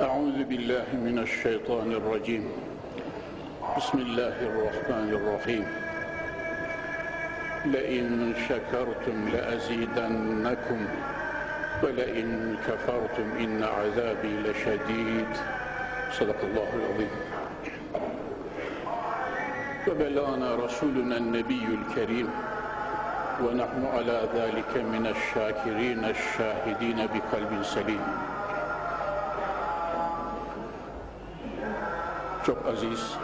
أعوذ بالله من الشيطان الرجيم. بسم الله الرحمن الرحيم. لئن شكرتم لأزيدنكم ولئن كفرتم إن عذابي لشديد. صدق الله العظيم. وبلغنا رسولنا النبي الكريم ونحن على ذلك من الشاكرين الشاهدين بقلب سليم. Çok aziz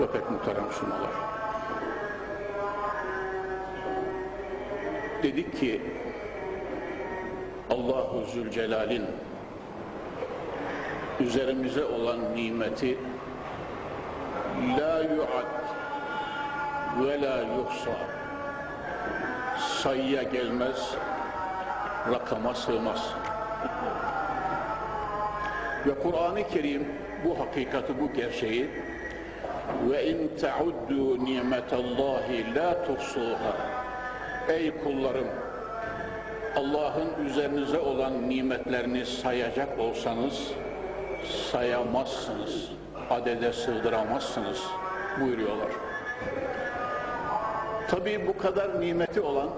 ve pek muhterem Müslümanlar. Dedik ki Allahu Zülcelal'in üzerimize olan nimeti la yu'ad ve la yuhsa sayıya gelmez, rakama sığmaz. Ve Kur'an-ı Kerim bu hakikati, bu gerçeği ve in ta'uddu nimetallahi la tuhsuha Ey kullarım Allah'ın üzerinize olan nimetlerini sayacak olsanız sayamazsınız, adede sığdıramazsınız buyuruyorlar. Tabii bu kadar nimeti olan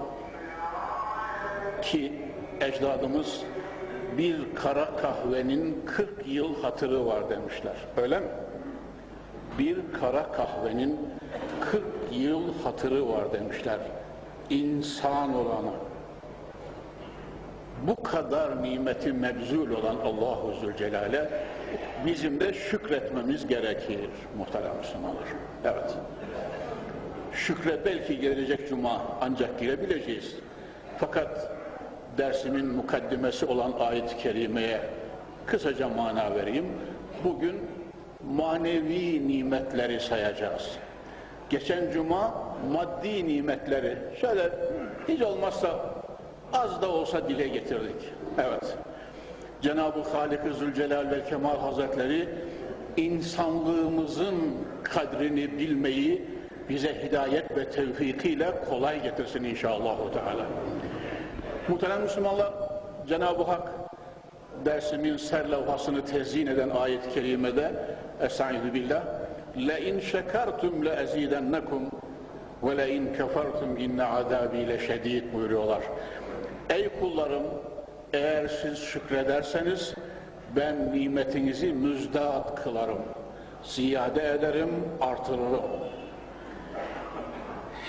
ki ecdadımız bir kara kahvenin 40 yıl hatırı var demişler. Öyle mi? Bir kara kahvenin 40 yıl hatırı var demişler. İnsan olanı. Bu kadar nimeti mebzul olan Allahu Zülcelal'e bizim de şükretmemiz gerekir muhterem Müslümanlar. Evet. Şükre belki gelecek cuma ancak girebileceğiz. Fakat dersimin mukaddimesi olan ayet-i kerimeye kısaca mana vereyim. Bugün manevi nimetleri sayacağız. Geçen cuma maddi nimetleri şöyle hiç olmazsa az da olsa dile getirdik. Evet. Cenab-ı Halik-i Zülcelal ve Kemal Hazretleri insanlığımızın kadrini bilmeyi bize hidayet ve tevfikiyle kolay getirsin inşallah. Teala. Muhterem Müslümanlar, Cenab-ı Hak dersimin serlevhasını tezyin eden ayet-i kerimede Estaizu billah لَاِنْ شَكَرْتُمْ لَاَزِيدَنَّكُمْ وَلَاِنْ كَفَرْتُمْ اِنَّ عَذَابِي لَشَد۪يدٍ buyuruyorlar. Ey kullarım, eğer siz şükrederseniz ben nimetinizi müjdat kılarım, ziyade ederim, artırırım.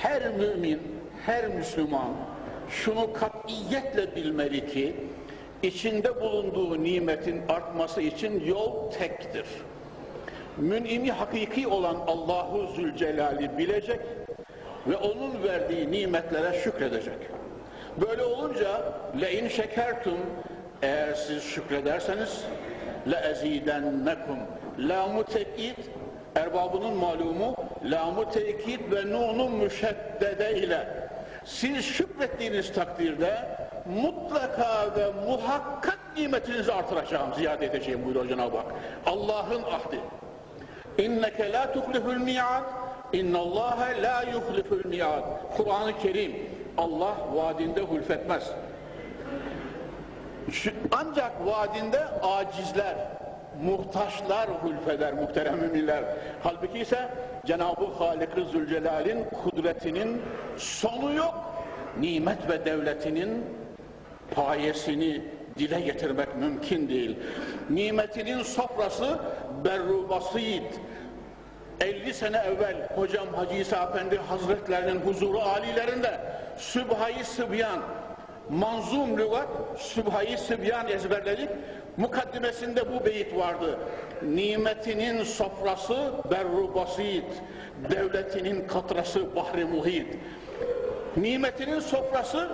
Her mümin, her Müslüman şunu katiyetle bilmeli ki içinde bulunduğu nimetin artması için yol tektir. Mün'imi hakiki olan Allahu Zülcelal'i bilecek ve onun verdiği nimetlere şükredecek. Böyle olunca le'in şekertum eğer siz şükrederseniz le ezidennekum lamu tekit erbabının malumu lamu tekit ve nunu müşeddede ile siz şükrettiğiniz takdirde mutlaka ve muhakkak nimetinizi artıracağım, ziyade edeceğim buyuruyor Cenab-ı Hak. Allah'ın ahdi. İnneke la tuhliful mi'ad, innallâhe la yuhliful mi'ad. Kur'an-ı Kerim, Allah vaadinde hulfetmez. Ancak vaadinde acizler, muhtaçlar hulfeder muhterem müminler. Halbuki ise Cenab-ı Halik-i Zülcelal'in kudretinin sonu yok. Nimet ve devletinin payesini dile getirmek mümkün değil. Nimetinin sofrası berru basit. 50 sene evvel hocam Hacı İsa Efendi Hazretlerinin huzuru alilerinde Sübhayı Sıbyan manzum lügat Sübhayı Sıbyan ezberledik. Mukaddimesinde bu beyit vardı. Nimetinin sofrası berru basit, devletinin katrası bahri muhit. Nimetinin sofrası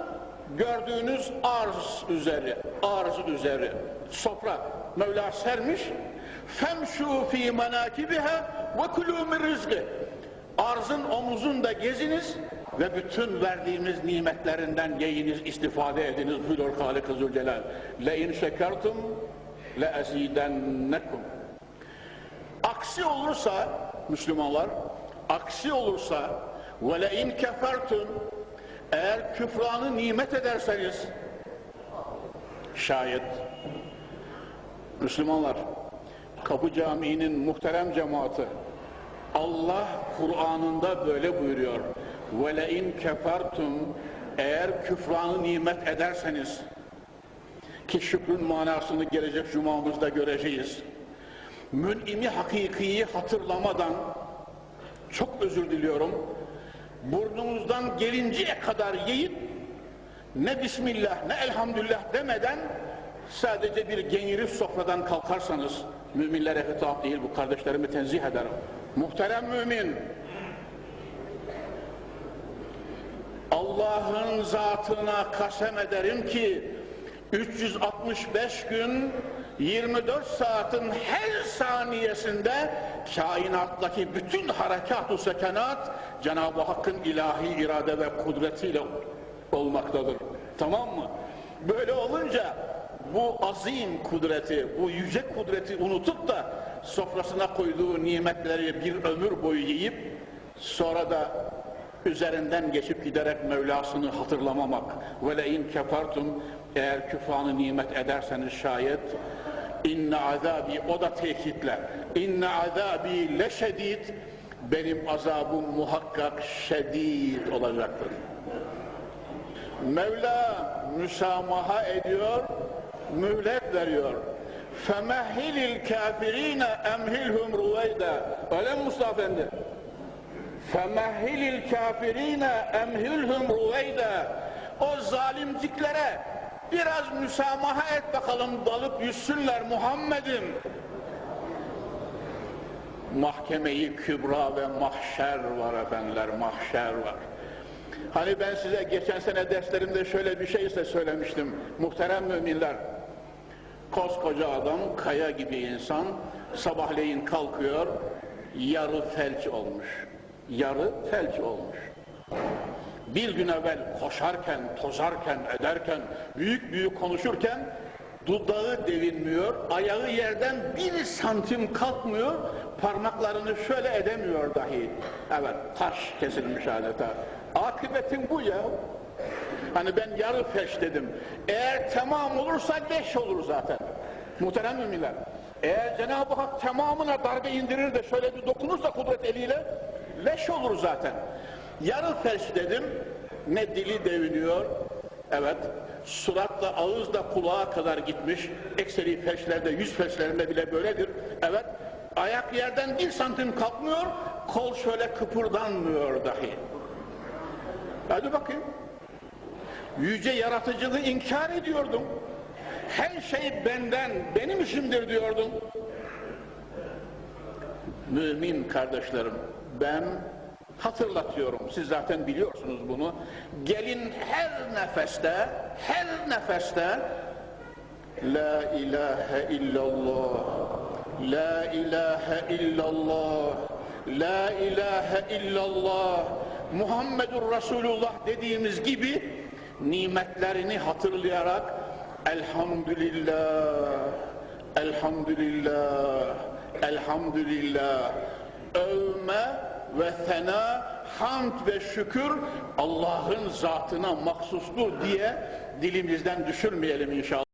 gördüğünüz arz üzeri, arz üzeri, sofra. Mevla sermiş. Femşu fi menakibiha ve kulû min rizqi. Arzın omuzunda geziniz ve bütün verdiğimiz nimetlerinden yiyiniz, istifade ediniz. Buyuruyor Halik-i Zülcelal. Şekertum le ezidennekum. Aksi olursa Müslümanlar, aksi olursa in kefertum eğer küfranı nimet ederseniz şayet Müslümanlar, Kapı Camii'nin muhterem cemaati, Allah Kur'an'ında böyle buyuruyor. وَلَاِنْ كَفَرْتُمْ Eğer küfranı nimet ederseniz, ki şükrün manasını gelecek cumamızda göreceğiz. Mün'imi hakikiyi hatırlamadan, çok özür diliyorum, burnumuzdan gelinceye kadar yiyip, ne Bismillah ne Elhamdülillah demeden sadece bir genirif sofradan kalkarsanız müminlere hitap değil bu kardeşlerimi tenzih ederim. Muhterem mümin Allah'ın zatına kasem ederim ki 365 gün 24 saatin her saniyesinde kainattaki bütün harekat-ı sekenat Cenab-ı Hakk'ın ilahi irade ve kudretiyle olmaktadır. Tamam mı? Böyle olunca bu azim kudreti, bu yüce kudreti unutup da sofrasına koyduğu nimetleri bir ömür boyu yiyip sonra da üzerinden geçip giderek Mevlasını hatırlamamak ve le in kefartum eğer küfranı nimet ederseniz şayet inne azabi o da tekitle inne azabi leşedid benim azabım muhakkak şedid olacaktır. Mevla müsamaha ediyor, mühlet veriyor. Femehilil kafirine emhilhum ruveyde. Öyle mi Mustafa Efendi? Femehilil kafirine emhilhum ruveyde. O zalimciklere biraz müsamaha et bakalım dalıp yüzsünler Muhammed'im. Mahkemeyi kübra ve mahşer var efendiler, mahşer var. Hani ben size geçen sene derslerimde şöyle bir şey ise söylemiştim. Muhterem müminler, koskoca adam, kaya gibi insan, sabahleyin kalkıyor, yarı felç olmuş. Yarı felç olmuş. Bir gün evvel koşarken, tozarken, ederken, büyük büyük konuşurken, dudağı devinmiyor, ayağı yerden bir santim kalkmıyor, parmaklarını şöyle edemiyor dahi. Evet, taş kesilmiş adeta. Akıbetin bu ya. Hani ben yarı feş dedim. Eğer tamam olursa leş olur zaten. Muhterem müminler. Eğer Cenab-ı Hak tamamına darbe indirir de şöyle bir dokunursa kudret eliyle leş olur zaten. Yarı feş dedim. Ne dili deviniyor. Evet. Suratla ağızla kulağa kadar gitmiş. Ekseri feşlerde, yüz feşlerinde bile böyledir. Evet. Ayak yerden bir santim kalkmıyor. Kol şöyle kıpırdanmıyor dahi. Hadi bakayım. Yüce yaratıcılığı inkar ediyordum. Her şey benden, benim işimdir diyordum. Mümin kardeşlerim, ben hatırlatıyorum. Siz zaten biliyorsunuz bunu. Gelin her nefeste, her nefeste La ilahe illallah, La ilahe illallah, La ilahe illallah, Muhammedur Resulullah dediğimiz gibi nimetlerini hatırlayarak Elhamdülillah, Elhamdülillah, Elhamdülillah övme ve sena, hamd ve şükür Allah'ın zatına mahsustur diye dilimizden düşürmeyelim inşallah.